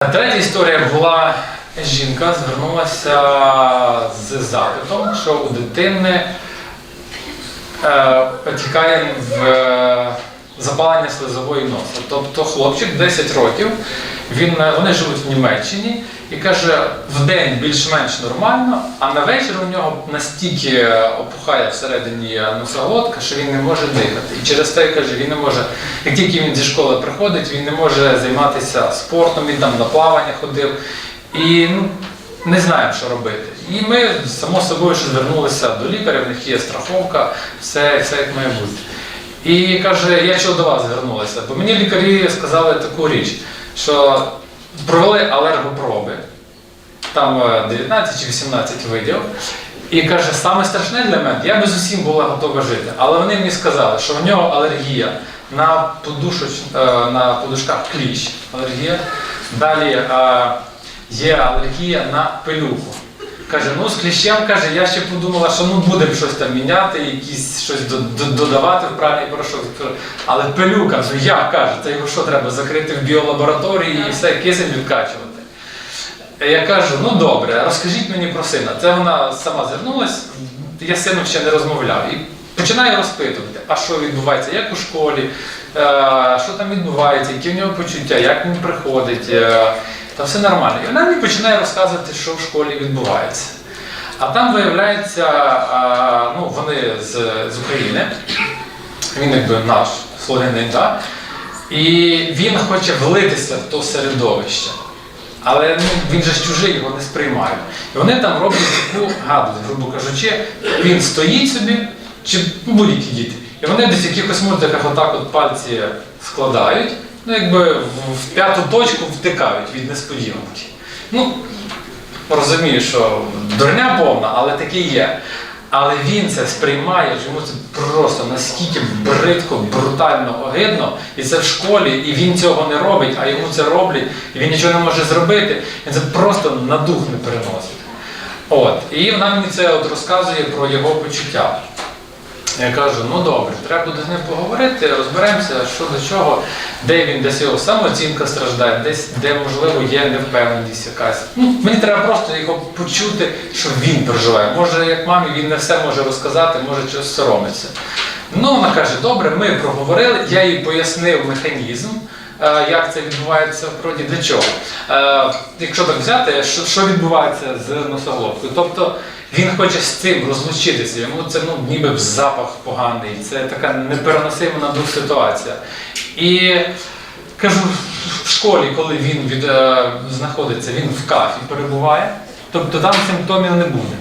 Третя історія була жінка звернулася з запитом, що у дитини е, потікає в е, запалення слизової носа. Тобто хлопчик 10 років, він, е, вони живуть в Німеччині і каже, в день більш-менш нормально, а на вечір у нього настільки е, опухає всередині носоглотка, що він не може дихати. І через те каже, він не може, як тільки він зі школи приходить, він не може займатися спортом, він там на плавання ходив. І ну, не знаємо, що робити. І ми, само собою, що звернулися до лікаря, в них є страховка, все, все як має бути. І каже, я чого до вас звернулася? Бо мені лікарі сказали таку річ, що провели алергопроби, там е, 19 чи 18 видів. І каже, саме страшне для мене, я би з усім була готова жити. Але вони мені сказали, що в нього алергія на, подушоч, е, на подушках кліщ, алергія. Далі е, є алергія на пилюку. Каже, ну з кліщем каже, я ще подумала, що ну будемо щось там міняти, якісь щось до- до- додавати в пральний порошок. Але пилюка, ну як каже, це його що треба закрити в біолабораторії і все кисень відкачувати. Я кажу, ну добре, розкажіть мені про сина. Це вона сама звернулась, я з сином ще не розмовляв. І починаю розпитувати, а що відбувається, як у школі, е, що там відбувається, які в нього почуття, як він приходить. Та все нормально. І вона мені починає розказувати, що в школі відбувається. А там виявляється, а, ну, вони з, з України, він якби наш слугинин, да? і він хоче влитися в то середовище. Але ну, він же ж чужий, його не сприймають. І вони там роблять таку гадость, грубо кажучи, він стоїть собі, чи ну, будь-які діти. І вони десь в якихось мультиках отак от пальці складають, ну якби в, п'яту точку втикають від несподіванки. Ну, розумію, що дурня повна, але таке є. Але він це сприймає, йому це просто наскільки бридко, брутально огидно, і це в школі, і він цього не робить, а йому це роблять, і він нічого не може зробити, він це просто на дух не переносить. От. І вона мені це от розказує про його почуття. Я кажу, ну добре, треба буде з ним поговорити, розберемося, що до чого, де він, десь його самооцінка страждає, десь де, можливо, є невпевненість якась. Ну, мені треба просто його почути, що він переживає. Може, як мамі, він не все може розказати, може щось соромиться. Ну, вона каже, добре, ми проговорили, я їй пояснив механізм. е, Як це відбувається в природі, для чого? Е, якщо так взяти, що відбувається з носоглоткою? Тобто він хоче з цим розлучитися, йому це ну, ніби б запах поганий, це така непереносима на дух ситуація. І кажу, в школі, коли він від, е, знаходиться, він в кафі перебуває, тобто там симптомів не буде.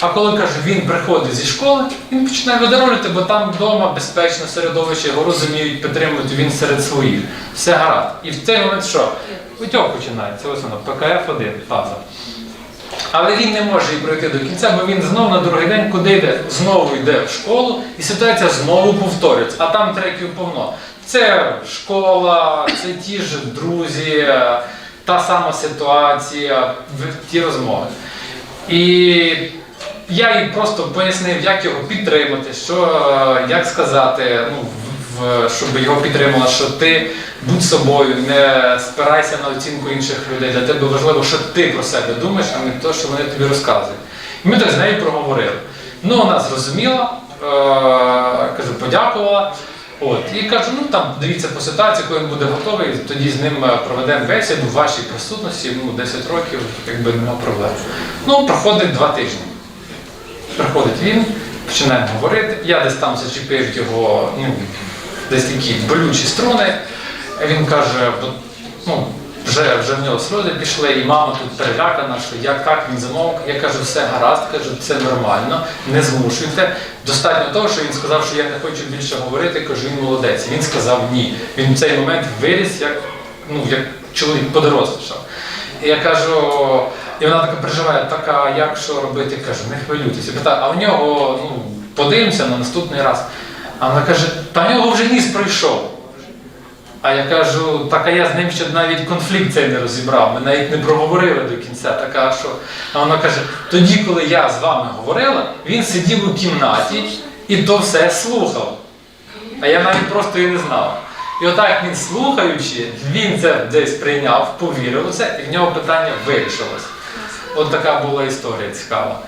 А коли каже, він приходить зі школи, він починає видорожити, бо там вдома безпечне середовище, його розуміють, підтримують, він серед своїх. Все гаразд. І в цей момент що? Утьок починається, ось воно, ПКФ-1 фаза. Але він не може її пройти до кінця, бо він знову на другий день, куди йде, знову йде в школу, і ситуація знову повторюється. А там треків повно. Це школа, це ті ж друзі, та сама ситуація, ті розмови. І я їй просто пояснив, як його підтримати, що, е, як сказати, ну, щоб його підтримала, що ти будь собою, не спирайся на оцінку інших людей. Для тебе важливо, що ти про себе думаєш, а не те, що вони тобі розказують. І ми так з нею проговорили. Ну, вона зрозуміла, е, кажу, подякувала. От, і кажу, ну там дивіться по ситуації, коли він буде готовий, тоді з ним е, проведемо бесіду в вашій присутності, ну 10 років, якби нема проблем. Ну, проходить два тижні. Приходить він, починаємо говорити. Я десь там зачепив його, ну, десь такі болючі струни. Він каже, ну, вже, вже в нього сльози пішли, і мама тут перелякана, що як так він замовк. Я кажу, все гаразд, кажу, це нормально, не змушуйте. Достатньо того, що він сказав, що я не хочу більше говорити, кажу, він молодець. Він сказав ні. Він в цей момент виріс, як, ну, як чоловік подорослішав. І я кажу, і вона така переживає, так, а як що робити? Кажу, не хвилюйтеся. Питаю, а в нього, ну, подивимося на наступний раз. А вона каже, та в нього вже ніс пройшов. А я кажу, так а я з ним ще навіть конфлікт цей не розібрав, ми навіть не проговорили до кінця. Така що. А вона каже, тоді, коли я з вами говорила, він сидів у кімнаті і то все слухав. А я навіть просто і не знав. І отак він слухаючи, він це десь прийняв, повірив у це, і в нього питання вирішилось. От така була історія цікава.